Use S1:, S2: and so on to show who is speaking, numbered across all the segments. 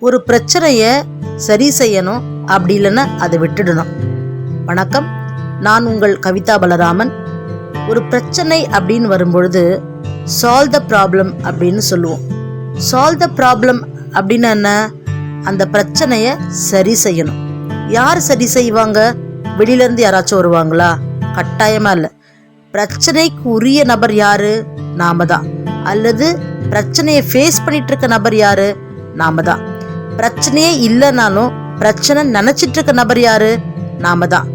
S1: ஒரு பிரச்சனையை சரி செய்யணும் அப்படி இல்லைன்னா அதை விட்டுடணும். வணக்கம். நான் உங்கள் கவிதா பலராமன். ஒரு பிரச்சனை அப்படின்னு வரும்பொழுது சால்வ் த ப்ராப்ளம் அப்படின்னு சொல்லுவோம். சால்வ் த ப்ராப்ளம் அப்படின்னு என்ன? அந்த பிரச்சனையை சரி செய்யணும். யார் சரி செய்வாங்க? வெளியிலேருந்து யாராச்சும் வருவாங்களா? கட்டாயமா இல்லை. பிரச்சனைக்கு உரிய நபர் யாரு? நாம தான். அல்லது பிரச்சனையை ஃபேஸ் பண்ணிட்டு இருக்க நபர் யாரு? நாம தான். பிரச்சனையே இல்லைனாலும் பிரச்சனை நினைச்சிட்டு இருக்க நபர் யாரு? நாம தான்.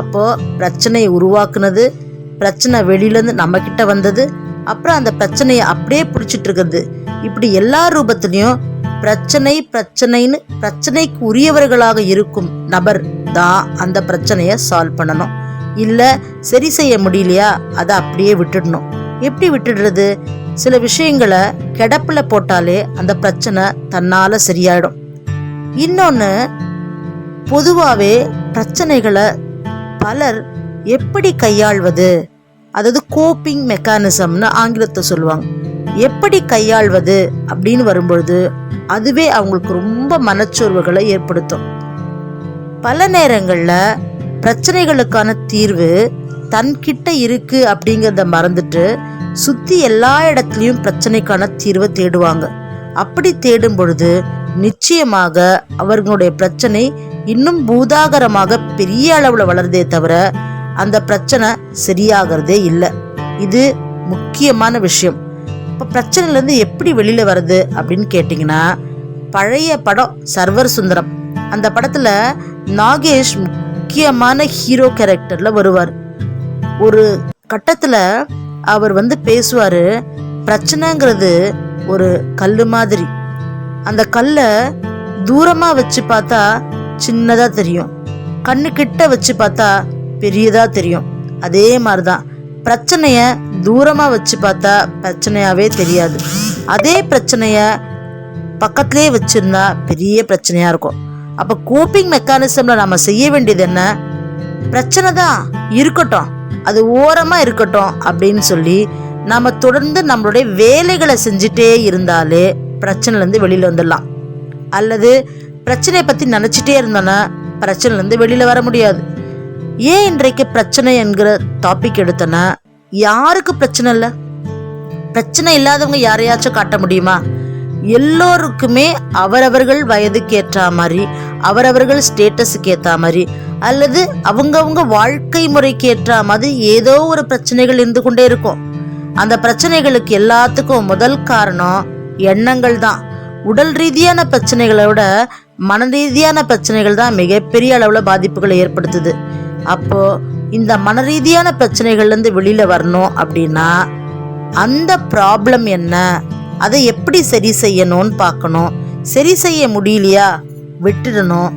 S1: அப்போ பிரச்சனையை உருவாக்குனது பிரச்சனை வெளியிலேருந்து நம்ம கிட்ட வந்தது அப்புறம் அந்த பிரச்சனையை அப்படியே பிடிச்சிட்டு இருக்கிறது இப்படி எல்லா ரூபத்திலையும் பிரச்சனை பிரச்சனைன்னு பிரச்சனைக்கு உரியவர்களாக இருக்கும் நபர் தான் அந்த பிரச்சனையை சால்வ் பண்ணணும். இல்லை சரி செய்ய முடியலையா அதை அப்படியே விட்டுடணும். எப்படி விட்டுடுறது? சில விஷயங்களை கிடப்பில் போட்டாலே அந்த பிரச்சனை தன்னால் சரியாயிடும். இன்னொன்று பொதுவாகவே பிரச்சனைகளை பலர் எப்படி கையாள்வது? அதாவது கோப்பிங் மெக்கானிசம்னு ஆங்கிலத்தை சொல்லுவாங்க. எப்படி கையாள்வது அப்படின்னு வரும்பொழுது அதுவே அவங்களுக்கு ரொம்ப மனச்சோர்வுகளை ஏற்படுத்தும். பல நேரங்களில் பிரச்சனைகளுக்கான தீர்வு தன்கிட்ட இருக்கு அப்படிங்கிறத மறந்துட்டு சுற்றி எல்லா இடத்துலையும் பிரச்சனைக்கான தீர்வை தேடுவாங்க. அப்படி தேடும் பொழுது நிச்சயமாக அவர்களுடைய பிரச்சனை இன்னும் பூதாகரமாக பெரிய அளவுல வளருதே தவிர அந்த பிரச்சனை சரியாகிறதே இல்லை. இது முக்கியமான விஷயம். இப்போ பிரச்சனையிலேருந்து எப்படி வெளியில் வருது அப்படின்னு கேட்டிங்கன்னா பழைய படம் சர்வர் சுந்தரம். அந்த படத்தில் நாகேஷ் முக்கியமான ஹீரோ கேரக்டரில் வருவார். ஒரு கட்டத்தில் அவர் வந்து பேசுவார் பிரச்சனைங்கிறது ஒரு கல் மாதிரி. அந்த கல்லை தூரமா வச்சு பார்த்தா சின்னதா தெரியும். கண்ணு கிட்ட வச்சு பார்த்தா பெரியதா தெரியும். அதே மாதிரிதான். பிரச்சனைய தூரமா வச்சு பார்த்தா பிரச்சனையாவே தெரியாது. அதே பிரச்சனைய பக்கத்திலே வச்சிருந்தா பெரிய பிரச்சனையா இருக்கும். அப்ப கோப்பிங் மெக்கானிசம்ல நம்ம செய்ய வேண்டியது என்ன? பிரச்சனை தான். இருக்கட்டும். அது ஓரமா இருக்கட்டும் அப்படின்னு சொல்லி நம்ம தொடர்ந்து நம்மளுடைய வேலைகளை செஞ்சுட்டே இருந்தாலே பிரச்சனைலேருந்து வெளியில் வந்துடலாம். அல்லது பிரச்சனையை பற்றி நினச்சிட்டே இருந்தோன்னா பிரச்சனைலேருந்து வெளியில் வர முடியாது. ஏன் இன்றைக்கு பிரச்சனை என்கிற டாபிக் எடுத்தோன்னா யாருக்கு பிரச்சனை இல்லை? பிரச்சனை இல்லாதவங்க யாரையாச்சும் காட்ட முடியுமா? எல்லோருக்குமே அவரவர்கள் வயதுக்கு ஏற்ற மாதிரி அவரவர்கள் ஸ்டேட்டஸுக்கு ஏற்ற மாதிரி அல்லது அவங்கவுங்க வாழ்க்கை முறைக்கு ஏற்ற மாதிரி ஏதோ ஒரு பிரச்சனைகள் இருந்து கொண்டே இருக்கும். அந்த பிரச்சனைகளுக்கு எல்லாத்துக்கும் முதல் காரணம் எண்ணங்கள் தான் உடல் ரீதியான பிரச்சனைகளை விட மன ரீதியான பிரச்சனைகள் தான் மிகப்பெரிய அளவில் பாதிப்புகளை ஏற்படுத்துது. அப்போ இந்த மன ரீதியான பிரச்சனைகள்லேருந்து வெளியில் வரணும் அப்படின்னா அந்த ப்ராப்ளம் என்ன? அதை எப்படி சரி செய்யணும்னு பார்க்கணும். சரி செய்ய முடியலையா? விட்டுடணும்.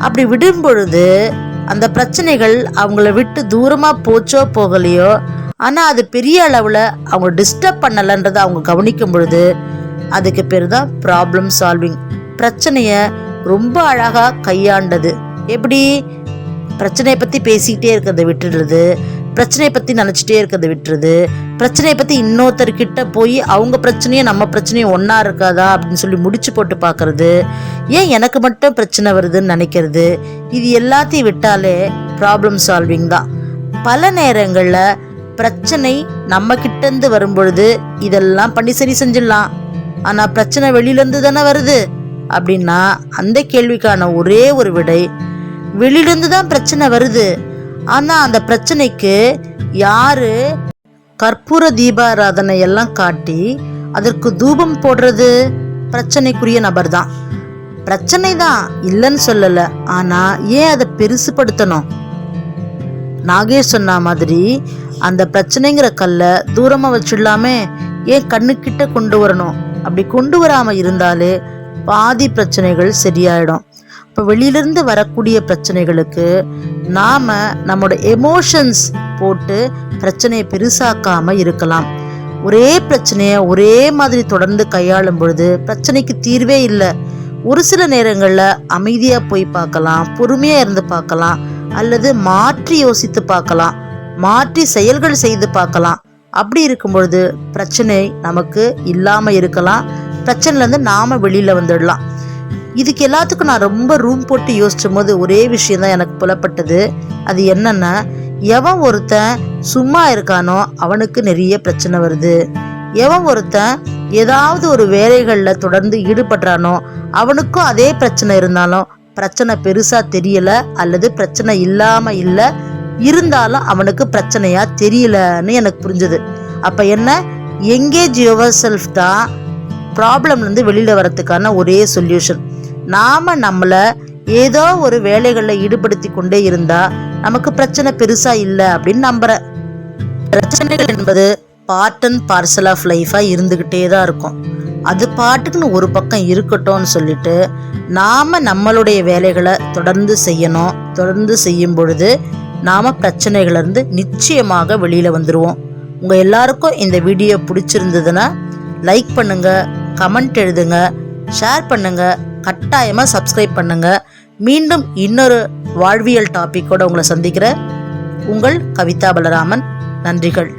S1: அப்படி விடும் பொழுது அந்த பிரச்சனைகள் அவங்கள விட்டு தூரமாக போச்சோ போகலையோ ஆனால் அது பெரிய அளவில் அவங்க டிஸ்டர்ப் பண்ணலைன்றதை அவங்க கவனிக்கும் பொழுது அதுக்கு பேர் தான் ப்ராப்ளம் சால்விங் பிரச்சனையை ரொம்ப அழகாக கையாண்டது. எப்படி? பிரச்சனையை பற்றி பேசிக்கிட்டே இருக்கிறத விட்டுடுறது. பிரச்சனையை பற்றி நினச்சிட்டே இருக்கிறத விட்டுறது பிரச்சனையை பற்றி இன்னொருத்தர்கிட்ட போய் அவங்க பிரச்சனையும் நம்ம பிரச்சனையும் ஒன்றா இருக்காதா அப்படின்னு சொல்லி முடிச்சு போட்டு பார்க்குறது ஏன் எனக்கு மட்டும் பிரச்சனை வருதுன்னு நினைக்கிறது? இது எல்லாத்தையும் விட்டாலே ப்ராப்ளம் சால்விங் தான். பல நேரங்களில் பிரச்சனை நம்ம கிட்டேருந்து வரும்பொழுது இதெல்லாம் பண்ணி சரி செஞ்சிடலாம். ஆனால் பிரச்சனை வெளியிலேருந்து தானே வருது? அப்படின்னா அந்த கேள்விக்கான ஒரே ஒரு விடை வெளியிலேருந்து தான் பிரச்சனை வருது. ஆனால் அந்த பிரச்சனைக்கு யாரு கற்பூர தீபாராதனை எல்லாம் காட்டி அதற்கு தூபம் போடுறது? பிரச்சனைக்குரிய நபர் தான். பிரச்சனை தான் இல்லைன்னு சொல்லலை. ஆனால் ஏன் அதை பெருசுப்படுத்தணும்? நாகேஷ் சொன்ன மாதிரி அந்த பிரச்சனைங்கிற கல்லை தூரமாக வச்சிடலாமே. ஏன் கண்ணுக்கிட்ட கொண்டு வரணும்? அப்படி கொண்டு வராமல் இருந்தாலே பாதி பிரச்சனைகள் சரியாயிடும். இப்போ வெளியிலிருந்து வரக்கூடிய பிரச்சனைகளுக்கு நாம் நம்மளோட எமோஷன்ஸ் போட்டு பிரச்சனையை பெருசாக்காம இருக்கலாம். ஒரே பிரச்சனையை ஒரே மாதிரி தொடர்ந்து கையாளும் பொழுது பிரச்சனைக்கு தீர்வே இல்லை. ஒரு சில நேரங்களில் அமைதியாக போய் பார்க்கலாம் பொறுமையாக இருந்து பார்க்கலாம் அல்லது மாற்றி யோசித்து பார்க்கலாம் மாற்றி செயல்கள் செய்து பார்க்கலாம். அப்படி இருக்கும் பொழுது பிரச்சனை நமக்கு இல்லாமல் இருக்கலாம். பிரச்சனைலேருந்து நாம் வெளியில் வந்துடலாம். இதுக்கு எல்லாத்துக்கும் நான் ரொம்ப ரூம் போட்டு யோசிச்சும் போது ஒரே விஷயம் தான் எனக்கு புலப்பட்டது. அது என்னன்னா எவன் ஒருத்தன் சும்மா இருக்கானோ அவனுக்கு நிறைய பிரச்சனை வருது. எவன் ஒருத்தன் ஏதாவது ஒரு வேலைகளில் தொடர்ந்து ஈடுபடுறானோ அவனுக்கும் அதே பிரச்சனை இருந்தாலும் பிரச்சனை பெருசா தெரியல அல்லது பிரச்சனை இல்லாம இல்லை இருந்தாலும் அவனுக்கு பிரச்சனையா தெரியலன்னு எனக்கு புரிஞ்சது. அப்ப என்ன? எங்கேஜ் யுவர் செல்ஃப் தான் ப்ராப்ளம்லேருந்து வெளியில் வரத்துக்கான ஒரே சொல்யூஷன் நாம் நம்மளை ஏதோ ஒரு வேலைகளில் ஈடுபடுத்தி கொண்டே இருந்தால் நமக்கு பிரச்சனை பெருசாக இல்லை அப்படின்னு நம்புகிறேன் பிரச்சனைகள் என்பது பார்ட் அண்ட் பார்சல் ஆஃப் லைஃபாக இருந்துக்கிட்டே தான் இருக்கும். அது பாட்டுக்குன்னு ஒரு பக்கம் இருக்கட்டும்னு சொல்லிட்டு நாம் நம்மளுடைய வேலைகளை தொடர்ந்து செய்யணும். தொடர்ந்து செய்யும் பொழுது நாம் பிரச்சனைகளிலிருந்து நிச்சயமாக வெளியில் வந்துடுவோம் உங்கள் எல்லாருக்கும் இந்த வீடியோ பிடிச்சிருந்ததுன்னா லைக் பண்ணுங்க கமெண்ட் எழுதுங்க ஷேர் பண்ணுங்க கட்டாயமாக சப்ஸ்கிரைப் பண்ணுங்க. மீண்டும் இன்னொரு வாழ்வியல் டாபிக்கோட உங்களை சந்திக்கிற உங்கள் கவிதா பலராமன். நன்றிகள்.